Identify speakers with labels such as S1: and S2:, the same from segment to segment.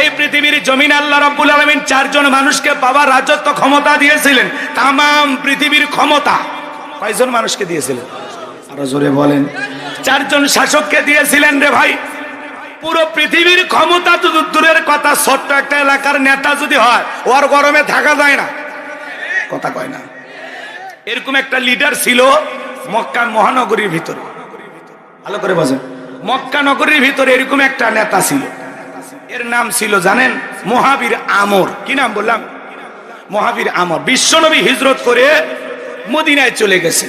S1: এই পৃথিবীর জমিন আল্লাহ রাব্বুল আলামিন চারজন মানুষকে পাওয়ার রাজত্ব ক্ষমতা দিয়েছিলেন। তাম পৃথিবীর ক্ষমতা কয়জন মানুষকে দিয়েছিলেন? আরও জোরে বলেন। চারজন শাসককে দিয়েছিলেন রে ভাই। পুরো পৃথিবীর ক্ষমতা তো দূরের কথা, ছোট্ট একটা এলাকার নেতা যদি হয় ওর গরমে থাকা যায় না। কথা কয় না। এরকম একটা লিডার ছিল মক্কা মহানগরীর ভিতরে। ভালো করে বোঝেন। মক্কা নগরীর ভিতরে এরকম একটা নেতা ছিল। এর নাম ছিল জানেন মহাবীর আমর। কি নাম বললাম? মহাবীর আমর। বিশ্বনবী হিজরত করে মদিনায় চলে গেছে।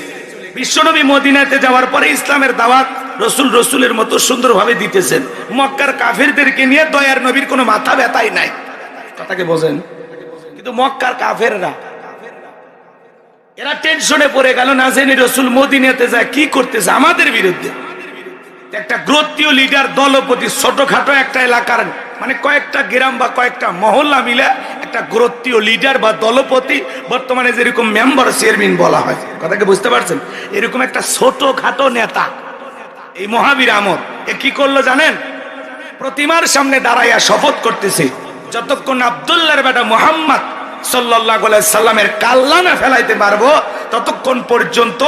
S1: বিশ্বনবী মদিনাতে যাওয়ার পরে ইসলামের দাওয়াত রসুল রসুলের মতো সুন্দরভাবে দিতেছেন। মক্কার কাফেরদেরকে নিয়ে দয়ার নবীর কোনো মাথা ব্যথাই নাই। কথাকে বোঝেন? কিন্তু মক্কার কাফেররা, এরা টেনশনে পড়ে গেল, না জেনে রসুল মদিনাতে যায়, কি করতেছে? আমাদের বিরুদ্ধে। একটা গ্রোত্রীয় লিডার দলপতি ছোটখাটো একটা এলাকার মানে কয়েকটা গ্রাম বা কয়েকটা মহল্লা মিলে একটা গ্রোত্রীয় লিডার বা দলপতি বর্তমানে যেরকম মেম্বার চেয়ারম্যান বলা হয়। কথাকে বুঝতে পারছেন? এরকম একটা ছোটখাটো নেতা। এই মহাবীর আমর, এ কি করল জানেন? প্রতিমার সামনে দাঁড়াইয়া শপথ করতেছে, যতক্ষণ আবদুল্লাহর বেটা মোহাম্মদ সাল্লাহ সাল্লামের কাল্লা না ফেলাইতে পারব, ততক্ষণ পর্যন্ত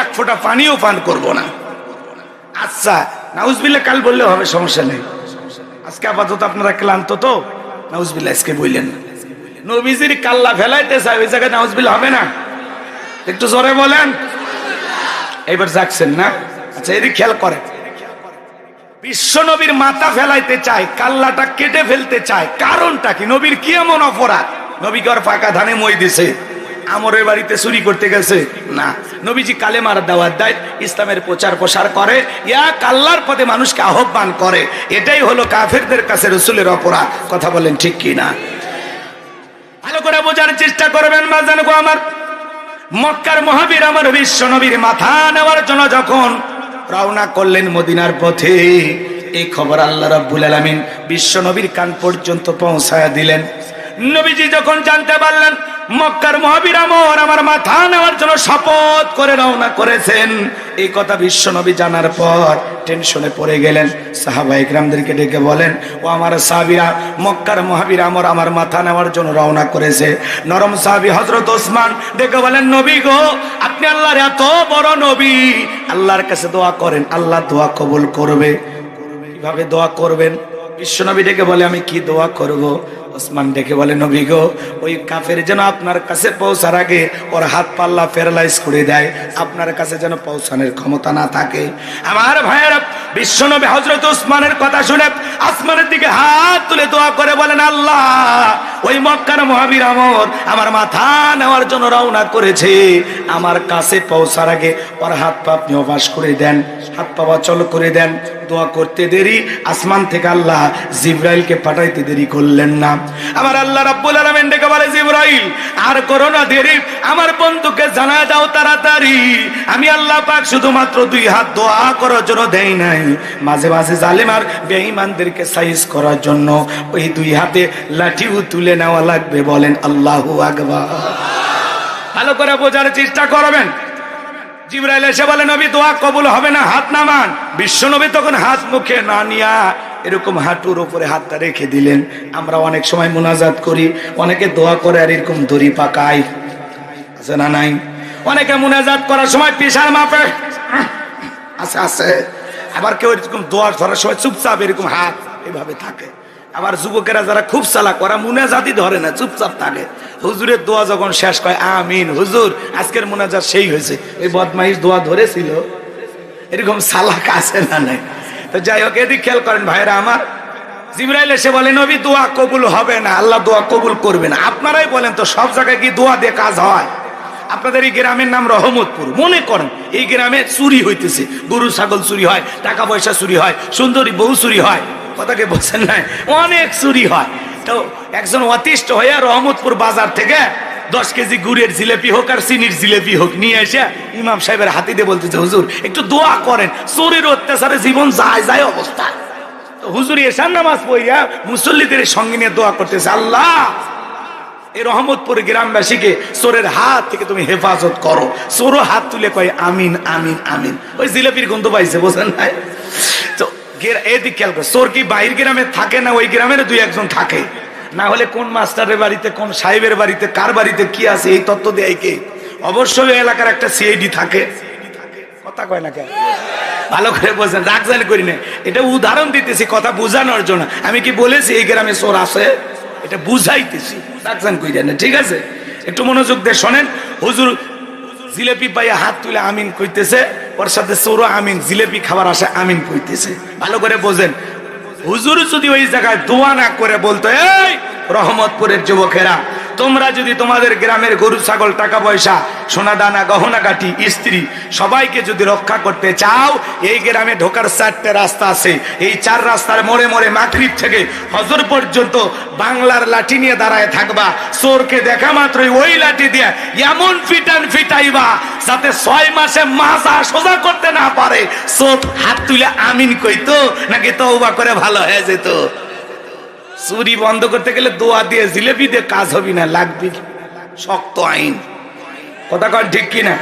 S1: এক ফোঁটা পানিও পান করব না। আচ্ছা নাউজবিল্লা কাল বললে হবে, সমস্যা নেই। আজকে আপাতত আপনারা ক্লান্ত তো? নাউজবিল্লা আজকে বললেন নবীজির কাল্লা ফেলাইতে ওই জায়গায় নাউজবিল্লা হবে না? একটু জোরে বলেন। এবার যাচ্ছেন না? আচ্ছা এদিক খেয়াল করে বিশ্ব নবীর মাথা ফেলাইতে চায়, কাল্লাটা কেটে ফেলতে চায়, কারণটা কি? নবীর কি এমন অপরাধ? নবীকে ফাঁকা ধানে মই দিছে? আমরের বাড়িতে চুরি করতে গেছে। না, নবীজি কালেমার দাওয়াত দেয়, ইসলামের প্রচার প্রসার করে, ইয়া কাল্লার পথে মানুষকে আহ্বান করে। এটাই হলো কাফেরদের কাছে রসুলের অপরাধ। কথা বলেন ঠিক কি না? ভালো করে বোঝার চেষ্টা করবেন মা জানব আমার। মক্কার মহাবীর আমার বিশ্ব নবীর মাথা নেওয়ার জন্য যখন রওনা করলেন মদিনার পথে, এই খবর আল্লাহ রাব্বুল আলামিন বিশ্ব নবীর কান পর্যন্ত পৌঁছায়া দিলেন। নবীজি যখন জানতে পারলেন মক্কার মহাবীর আমর মাথা নেওয়ার জন্য শপথ করে রওনা করেছেন। এই কথা বিশ্ব নবী জানার পর টেনশনে পড়ে গেলেন। সাহাবা ইকরামদেরকে ডেকে বলেন, ও আমার সাহাবিরা, মক্কার মহাবীর আমর আমার মাথা নেওয়ার জন্য রওনা করেছে। নরম সাহাবি হজরত ওসমান ডেকে বলেন, নবী গো, আপনি আল্লাহর এত বড় নবী। আল্লাহর কাছে দোয়া করেন, আল্লাহ দোয়া কবুল করবে। কীভাবে দোয়া করবেন? বিশ্বনবী ডেকে বলে, আমি কি দোয়া করব? ওসমান ডেকে বলে, নবী গো, ওই কাফের যেন আপনার কাছে পৌঁছার আগে ওর হাত পাল্লা প্যারালাইজ করে দেয়, আপনার কাছে যেন পৌঁছানোর ক্ষমতা না থাকে। আমার ভাইয়েরা, বিশ্বনবী হজরত ওসমানের কথা শুনে আসমানের দিকে হাত তুলে দোয়া করে বলেন, আল্লাহ, ওই মক্কার মহাবীর আমর আমার মাথা নেওয়ার জন্য রওনা করেছে। আমার কাছে পৌঁছার আগে ওর হাত পা আপনি অবাস করে দেন, হাত পা চল করে দেন। দোয়া করতে দেরি, আসমান থেকে আল্লাহ জিব্রাইলকে পাঠাইতে দেরি করলেন না। আমার আল্লাহ রাব্বুল আলামিন ডেকে বলে, জিব্রাইল, আর করো না দেরি। আমার বন্ধুকে জানা দাও তাড়াতাড়ি। আমি আল্লাহ পাক শুধুমাত্র দুই হাত দোয়া করার জন্য দেই নাই। মাঝে মাঝে জালেম আর বেঈমানদেরকে সাইজ করার জন্য ওই দুই হাতে লাঠিও তুলে নেওয়া লাগবে বলেন আল্লাহু আকবার। ভালো করে বোঝার চেষ্টা করবেন। জিব্রাইল এসে বলে, নবী, দোয়া কবুল হবে না, হাত নামান। বিশ্ব নবী তখন হাত মুখে না নিয়া এরকম হাঁটুর ওপরে হাতটা রেখে দিলেন। আমরা অনেক সময় মোনাজাত করি, অনেকে দোয়া করে আর এরকম দড়ি পাকাই আছে না নাই? অনেকে মোনাজাত করার সময় পেশার মাপে আছে আছে। আবার কেউ এরকম দোয়া ধরার সময় চুপচাপ এরকম হাত এভাবে থাকে। আবার যুবকেরা যারা খুব চালাক, ওরা মুনাজাতই ধরে না, চুপচাপ থাকে। হুজুরের দোয়া যখন শেষ কয় আমিন, হুজুর, আজকের মুনাজাত সেই হয়েছে। এই বদমাইশ দোয়া ধরেছিল। এরকম সালাক আছে না নাই? তো যাই হোক, এদিক খেয়াল করেন ভাইরা আমার। জিব্রাইল এসে বলে, নবী, দোয়া কবুল হবে না, আল্লাহ দোয়া কবুল করবে না। আপনারাই বলেন তো, সব জায়গায় কি দোয়া দিয়ে কাজ হয়? আপনাদের এই গ্রামের নাম রহমতপুর। মনে করেন, এই গ্রামে চুরি হইতেছে। গরু, ছাগল চুরি হয়, টাকা পয়সা চুরি হয়, সুন্দরী বউ চুরি হয়। কথাকে বলছেন নাই? অনেক চুরি হয়। তো একজন অতিষ্ঠ হয়ে রহমতপুর বাজার থেকে দশ কেজি গুড়ের জিলেপি হোক আর চিনির জিলেপি হোক, নিয়ে এসে ইমাম সাহেবের হাতি দিয়ে বলতেছে, হুজুর, একটু দোয়া করেন চোরের অত্যাচারে জীবন যায় যায় অবস্থা। হুজুর এসার নামাজ পড়িয়া মুসল্লিদের সঙ্গে নিয়ে দোয়া করতেছে, আল্লাহ এই রহমতপুর গ্রামবাসীকে চোরের হাত থেকে তুমি হেফাজত করো। চোরও হাত তুলে কয়, আমিন আমিন আমিন। ওই জিলেপির গন্ধ পাইছে, বোঝেন নাই? তো এদিক খেয়াল করে, চোর কি বাইর গ্রামে থাকে না ওই গ্রামের দুই একজন থাকে? না হলে কোন মাস্টারের বাড়িতে, কোন সাহেবের বাড়িতে, কার বাড়িতে কি আছে, এই তত্ত্ব দেয় কে? অবশ্যই এলাকার একটা সিআইডি থাকে। কথা কয় না কেন? ভালো করে বলছেন রাগজানি করি না। এটা উদাহরণ দিতেছি, কথা বোঝানোর জন্য। আমি কি বলেছি, এই গ্রামে চোর আছে? এটা বুঝাইতেছি রাগজান করি না, ঠিক আছে? একটু মনোযোগ দিয়ে শোনেন, হুজুর জিলেপি পাইয়া হাত তুলে আমিন কইতেছে, ওর সাথে চোরও আমিন, জিলেপি খাবার আসে আমিন কইতেছে। ভালো করে বোঝেন হুজুর যদি ওই জায়গায় দোয়া না করে বলতো এই রহমতপুরের যুবকেরা তোমরা যদি তোমাদের গ্রামের গরু, ছাগল, টাকা পয়সা, সোনা দানা, গহনা কাটি স্ত্রী সবাইকে যদি রক্ষা করতে চাও, এই গ্রামে ঢোকার চারটে রাস্তা আছে। এই চার রাস্তার মোড়ে মোড়ে মাকরিব থেকে হজর পর্যন্ত বাংলার লাঠি নিয়ে দাঁড়ায় থাকবা। চোরকে দেখা মাত্রই ওই লাঠি দিয়ে এমন ফিটান ফিটাইবা যাতে ছয় মাসে মাজা সোজা করতে না পারে। চোর হাত তুলে আমিন কইতো, নাকি তওবা করে ভালো হয়ে যেত। চুরি বন্ধ করতে গেলে দোয়া দিয়ে জিলেপি দিয়ে কাজ হবি না, লাগবি শক্ত আইন। কথা কন ঠিক কিনা?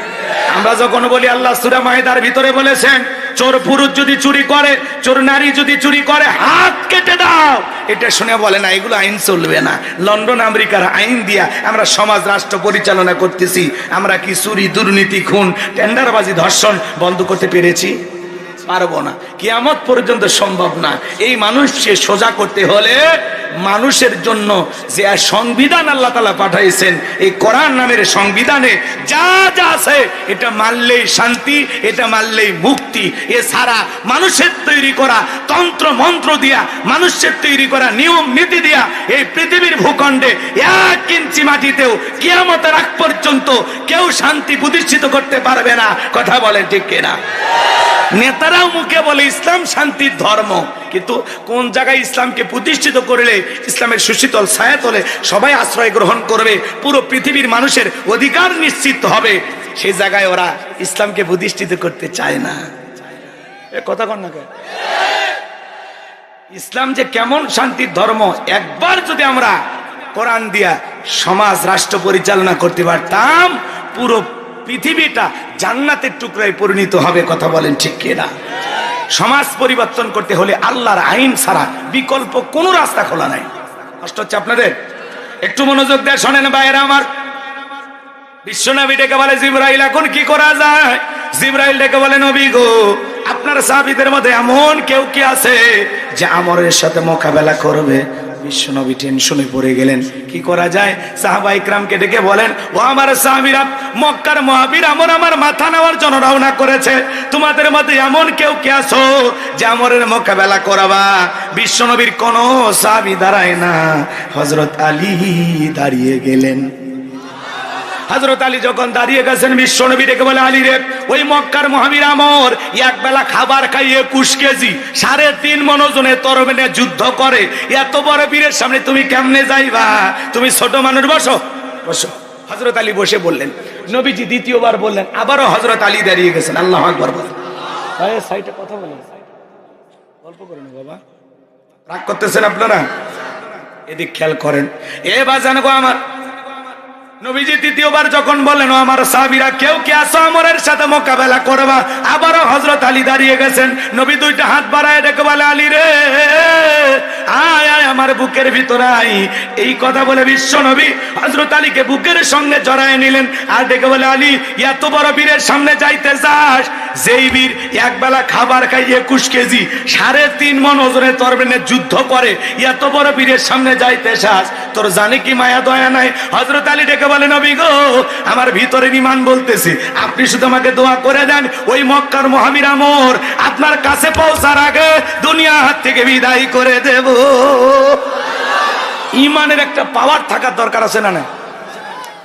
S1: আমরা যখন বলি, আল্লাহ সুরা মাহিদার ভিতরে বলেছেন, চোর পুরুষ যদি চুরি করে, চোর নারী যদি চুরি করে, হাত কেটে দাও। এটা শুনে বলে না, এগুলো আইন চলবে না। লন্ডন, আমেরিকার আইন দিয়া আমরা সমাজ, রাষ্ট্র পরিচালনা করতেছি। আমরা কি চুরি, দুর্নীতি, খুন, টেন্ডারবাজি, ধর্ষণ বন্ধ করতে পেরেছি? পারব না। কিয়ামত পর্যন্ত সম্ভব না। এই মানুষকে সোজা করতে হলে মানুষের জন্য যে সংবিধান আল্লাহ তালা পাঠাইছেন, এই কোরআন নামের সংবিধানে যা যা আছে, এটা মানলেই শান্তি, এটা মানলেই মুক্তি। এছাড়া মানুষের তৈরি করা তন্ত্র মন্ত্র দিয়া, মানুষের তৈরি করা নিয়ম নীতি দিয়া, এই পৃথিবীর ভূখণ্ডে এক ইঞ্চি মাটিতেও কিয়ামতের আগ পর্যন্ত কেউ শান্তি প্রতিষ্ঠিত করতে পারবে না। কথা বলেন ঠিক কিনা? নেতারাও মুখে বলে, ইসলাম শান্তির ধর্ম। কিন্তু কোন জায়গায় ইসলামকে প্রতিষ্ঠিত করলে, ইসলামের সুশীতল ছায়াতলে সবাই আশ্রয় গ্রহণ করবে, পুরো পৃথিবীর মানুষের অধিকার নিশ্চিত হবে, সেই জায়গায় ওরা ইসলামকে প্রতিষ্ঠিত করতে চায় না। এ কথা কন না ইসলাম যে কেমন শান্তির ধর্ম, একবার যদি আমরা কোরআন দিয়া সমাজ, রাষ্ট্র পরিচালনা করতে পারতাম, পুরো পৃথিবীটা জান্নাতের টুকরায় পরিণত হবে, কথা বলেন ঠিক কিনা? সমাজ পরিবর্তন করতে হলে আল্লাহর আইন ছাড়া বিকল্প কোনো রাস্তা খোলা নাই। কষ্ট হচ্ছে আপনাদের? একটু মনোযোগ দেয় শোনেন বাইরে আমার। বিশ্বনবী ডেকে বলে, জিব্রাইল, এখন কি করা যায়? জিব্রাইল ডেকে বলে, নবী গো, আপনার সাহাবিদের মধ্যে এমন কেউ কি আছে যে আমরের সাথে মোকাবেলা করবে? বিশ্বনবী টেনশনে পড়ে গেলেন। কি করা যায়? সাহাবা ইকরামকে ডেকে বলেন, ও আমার সাহাবীরা, মক্কার মহাবীর আমর আমার মাথা নেওয়ার জন্য রওনা করেছে। তোমাদের মধ্যে এমন কেউ কে আছো যে আমরের মোকাবেলা করাবা? বিশ্বনবীর কোন সাহাবী দাঁড়ায় না। হযরত আলী দাঁড়িয়ে গেলেন। হজরত আলী যখন দাঁড়িয়ে গেছেন বিশ্ব নবী ডেকে বলে আলী রে ওই মক্কার মহাবীর আমর এক বেলা খাবার খাইয়ে একুশ কেজি সাড়ে তিন মনোজনে তরবেনে যুদ্ধ করে। এত বড় বীরের সামনে তুমি কেমনে যাইবা? তুমি ছোট মানুষ বসো বসো। হজরত আলী বসে বললেন নবীজি দ্বিতীয়বার বললেন আবারও হজরত আলী দাঁড়িয়ে গেছেন। আল্লাহ আকবর বলেন। সাইডে কথা বলেন। গল্প করেন বাবা। রাগ করতেছেন আপনারা? এদিক খেয়াল করেন। এ বাজান গো আমার নবীজি তৃতীয়বার যখন বলেন আমার সাহাবীরা, কেউ কে আসো আমরের সাথে মোকাবেলা করবা? আবারও হজরত আলী দাঁড়িয়ে গেছেন। নবী দুইটা হাত বাড়ায় ডেকে বলে, আলী রে আমার বুকের ভিতরে এই কথা বলে বিশ্ব নবী হজরত আলীকে বুকের সঙ্গে জড়ায় নিলেন। আর ডেকে বলে, আলী, এত বড় বীরের সামনে যাইতে যাস। যেই বীর এক বেলা খাবার খাই একুশ কেজি, সাড়ে তিন মন ওজনে তরবেনে যুদ্ধ করে, এত বড় বীরের সামনে যাইতে চাস তোর জানে কি মায়া দয়া নাই? হজরত আলী ডেকে বলে, নবী গো, আমার ভিতরে ইমান বলতেছি, আপনি শুধু আমাকে দোয়া করে দেন, ওই মক্কার মহাবীর আমর আপনার কাছে পৌঁছার আগে দুনিয়া হাত থেকে বিদায় করে দেব। ইমানের একটা পাওয়ার থাকার দরকার আছে না না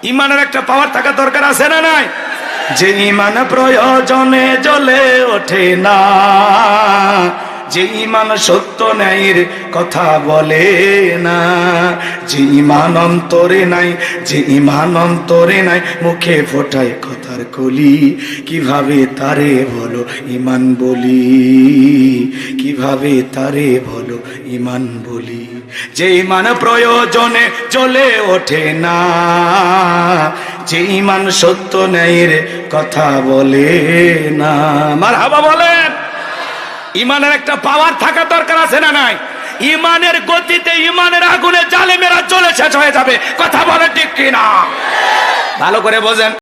S1: ইমানের একটা পাওয়ার থাকার দরকার আছে না নাই? যে ইমান প্রয়োজনে জ্বলে ওঠে না। যে ইমান সত্য ন্যায়ের কথা বলে না, যে ইমান অন্তরে নাই, যে ইমান অন্তরে নাই, মুখে ফোটায় কথার কলি, কীভাবে তারে বলো ইমান বলি? কীভাবে তারে বলো ইমান বলি? যে ইমান প্রয়োজনে চলে ওঠে না, যে ইমান সত্য ন্যায়ের কথা বলে না। ন্যায়ের কথা বলে ইমানের একটা পাওয়ার থাকা দরকার আছে না নাই? ইমানের গতিতে ইমানের আগুনে জালেমেরা চলে শেষ হয়ে যাবে। কথা বলে ঠিক কিনা? ভালো করে বোঝেন।